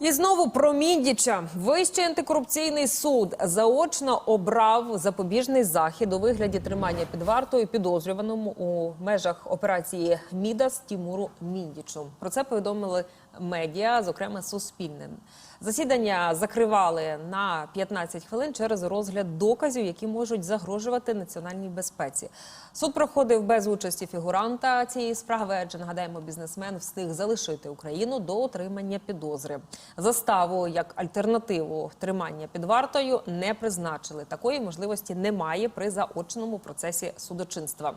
І знову про Міндіча. Вищий антикорупційний суд заочно обрав запобіжний захід у вигляді тримання під вартою підозрюваному у межах операції Мідас Тімуру Міндічу. Про це повідомили медіа, зокрема Суспільне. Засідання закривали на 15 хвилин через розгляд доказів, які можуть загрожувати національній безпеці. Суд проходив без участі фігуранта цієї справи, адже нагадаємо, бізнесмен встиг залишити Україну до отримання підозри. Заставу як альтернативу тримання під вартою не призначили. Такої можливості немає при заочному процесі судочинства.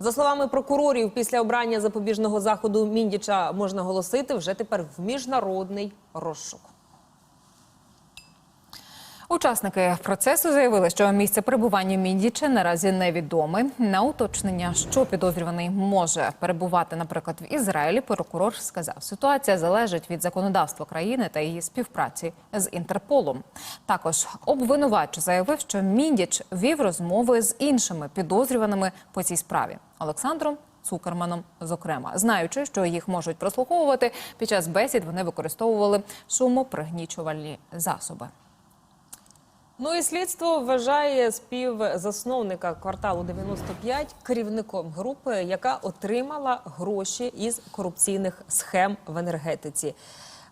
За словами прокурорів, після обрання запобіжного заходу Міндіча можна голосити вже тепер в міжнародний розшук. Учасники процесу заявили, що місце перебування Міндіча наразі невідоме. На уточнення, що підозрюваний може перебувати, наприклад, в Ізраїлі. Прокурор сказав, ситуація залежить від законодавства країни та її співпраці з Інтерполом. Також обвинувач заявив, що Міндіч вів розмови з іншими підозрюваними по цій справі Олександром. Цукерманом, зокрема, знаючи, що їх можуть прослуховувати під час бесід, вони використовували шумопригнічувальні засоби. Ну і слідство вважає співзасновника кварталу 95 керівником групи, яка отримала гроші із корупційних схем в енергетиці.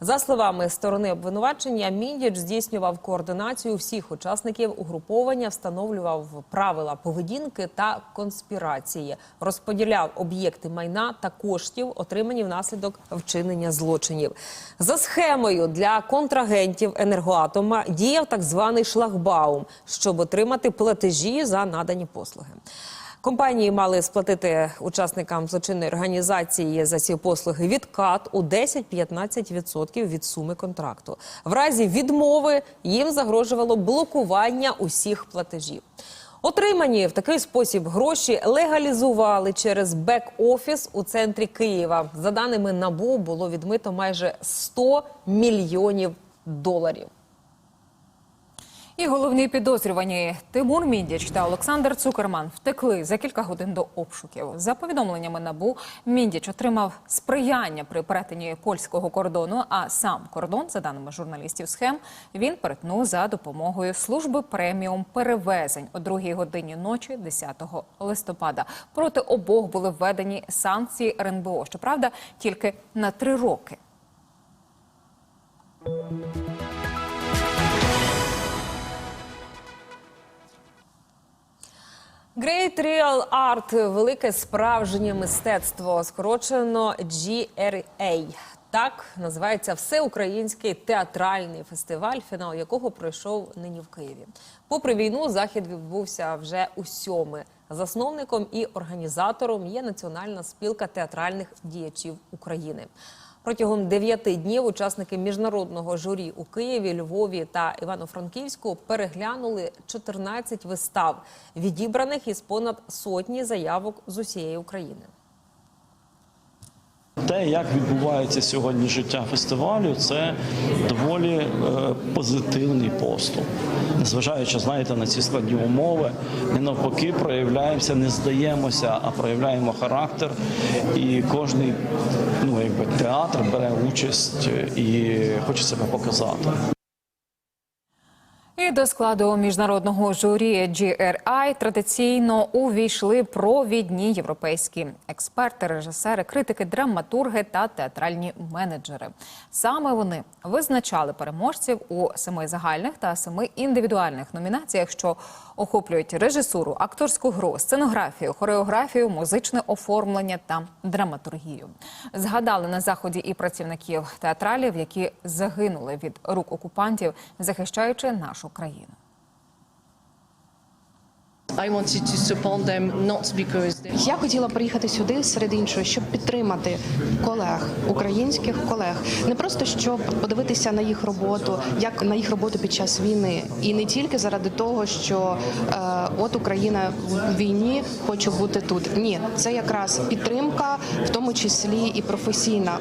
За словами сторони обвинувачення, Міндіч здійснював координацію всіх учасників угруповання, встановлював правила поведінки та конспірації, розподіляв об'єкти майна та коштів, отримані внаслідок вчинення злочинів. За схемою для контрагентів енергоатома діяв так званий шлагбаум, щоб отримати платежі за надані послуги. Компанії мали сплатити учасникам злочинної організації за ці послуги відкат у 10-15% від суми контракту. В разі відмови їм загрожувало блокування усіх платежів. Отримані в такий спосіб гроші легалізували через бек-офіс у центрі Києва. За даними НАБУ, було відмито майже 100 мільйонів доларів. І головні підозрювані Тимур Міндіч та Олександр Цукерман втекли за кілька годин до обшуків. За повідомленнями набу Міндіч отримав сприяння при перетині польського кордону. А сам кордон, за даними журналістів схем, він перетнув за допомогою служби преміум перевезень о другій годині ночі, 10 листопада. Проти обох були введені санкції РНБО. Щоправда, тільки на три роки. Great Real Art – велике справжнє мистецтво, скорочено GRA. Так називається всеукраїнський театральний фестиваль, фінал якого пройшов нині в Києві. Попри війну, захід відбувся вже у сьоме. Засновником і організатором є Національна спілка театральних діячів України. Протягом дев'яти днів учасники міжнародного журі у Києві, Львові та Івано-Франківську переглянули 14 вистав, відібраних із понад сотні заявок з усієї України. Те, як відбувається сьогодні життя фестивалю, це доволі е, позитивний поступ. Незважаючи, знаєте, на ці складні умови, ми навпаки проявляємося, не здаємося, а проявляємо характер. І кожний ну, якби, театр бере участь і хоче себе показати. І до складу міжнародного журі GRI традиційно увійшли провідні європейські експерти, режисери, критики, драматурги та театральні менеджери. Саме вони визначали переможців у семи загальних та семи індивідуальних номінаціях, що охоплюють режисуру, акторську гру, сценографію, хореографію, музичне оформлення та драматургію. Згадали на заході і працівників театралів, які загинули від рук окупантів, захищаючи нашу країну. I wanted to support them not because they Я хотіла приїхати сюди серед іншого, щоб підтримати колег, українських колег, не просто щоб подивитися на їх роботу, як на їх роботу під час війни, і не тільки заради того, що е, от Україна в війні хоче бути тут. Ні, це якраз підтримка, в тому числі і професійна.